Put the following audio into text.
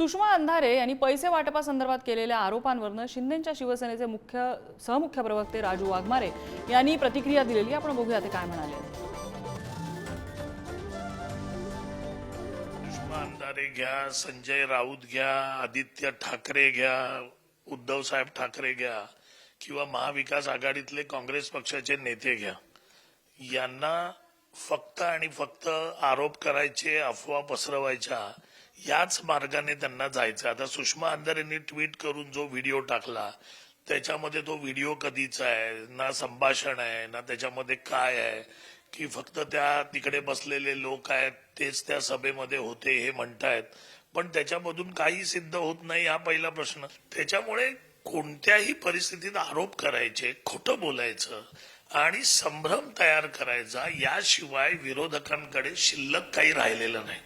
सुषमा अंधारे यांनी पैसे वाटपासंदर्भात केलेल्या आरोपांवरनं शिंदेच्या शिवसेनेचे मुख्य सहमुख्य प्रवक्ते राजू वाघमारे यांनी प्रतिक्रिया दिलेली. आपण बघूया ते काय म्हणाले. सुषमा अंधारे घ्या संजय राऊत घ्या आदित्य ठाकरे घ्या उद्धव साहेब ठाकरे घ्या किंवा महाविकास आघाडीतले काँग्रेस पक्षाचे नेते घ्या. यांना फक्त आणि फक्त आरोप करायचे अफवा पसरवायच्या याच मार्गाने त्यांना जायचं. आता सुषमा अंधारेंनी ट्विट करून जो व्हिडिओ टाकला त्याच्यामध्ये तो व्हिडिओ कधीचा आहे? ना संभाषण आहे ना त्याच्यामध्ये काय आहे? की फक्त त्या तिकडे बसलेले लोक आहेत तेच त्या सभेमध्ये होते हे म्हणतायत. पण त्याच्यामधून काही सिद्ध होत नाही हा पहिला प्रश्न. त्याच्यामुळे कोणत्याही परिस्थितीत आरोप करायचे खोटं बोलायचं आणि संभ्रम तयार करायचा याशिवाय विरोधकांकडे शिल्लक काही राहिलेलं नाही.